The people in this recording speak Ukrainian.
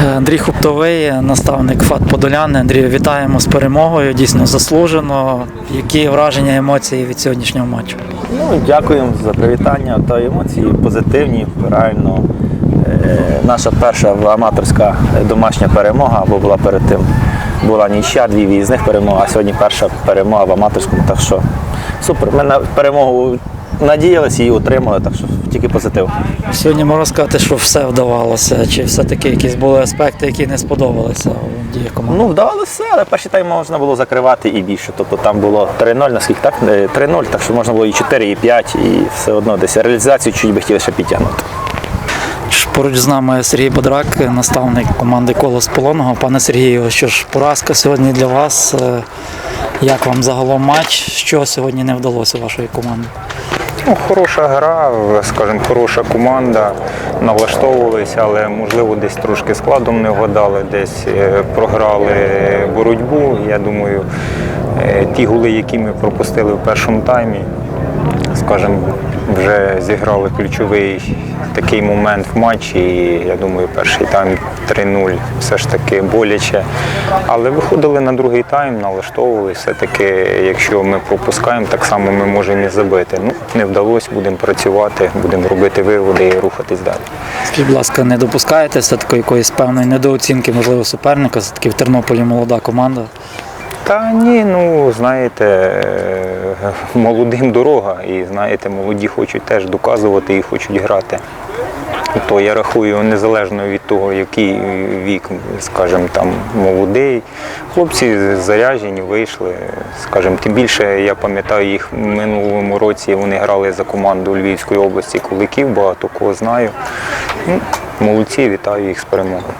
Андрій Хуптовий, наставник ФАТ Подоляни. Андрію, вітаємо з перемогою. Дійсно заслужено. Які враження, емоції від сьогоднішнього матчу? Ну, дякуємо за привітання та емоції позитивні, правильно. Е, наша перша аматорська домашня перемога, бо була перед тим була нічия, дві виїзних перемоги, а сьогодні перша перемога в аматорському. Так що супер. Ми на перемогу надіялися і отримали, так що тільки позитив. Сьогодні можна сказати, що все вдавалося, чи все-таки якісь були аспекти, які не сподобалися у дії команди? Ну, вдавалося все, але перший тайм можна було закривати і більше. Тобто там було 3-0, наскільки так? Е, 3-0, так що можна було і 4, і 5, і все одно десь реалізацію чуть би хотіли ще підтягнути. Поруч з нами Сергій Бодрак, наставник команди Колос Полонного. Пане Сергію, що ж, поразка сьогодні для вас. Е, Як вам загалом матч? Що сьогодні не вдалося вашої команди? Ну, хороша гра, скажімо, хороша команда. Налаштовувалися, але можливо десь трошки складом не вгадали, десь е, програли боротьбу. Я думаю, е, ті гули, які ми пропустили в першому таймі, скажімо, вже зіграли ключовий такий момент в матчі. І я думаю, перший тайм 3-0 все ж таки боляче. Але виходили на другий тайм, налаштовували. Все-таки, якщо ми пропускаємо, так само ми можемо і забити. Ну, не вдалося, будемо працювати, будемо робити виводи і рухатись далі. Скажіть, будь ласка, не допускаєте все-таки якоїсь певної недооцінки, можливо, суперника? Все-таки в Тернополі молода команда. Та ні, ну знаєте, молодим дорога, і знаєте, молоді хочуть теж доказувати і хочуть грати. То я рахую, незалежно від того, який вік, скажімо, там молодий. Хлопці заряджені, вийшли. Скажімо, тим більше я пам'ятаю їх в минулому році. Вони грали за команду Львівської області Куликів, багато кого знаю. Ну, молодці, вітаю їх з перемогою.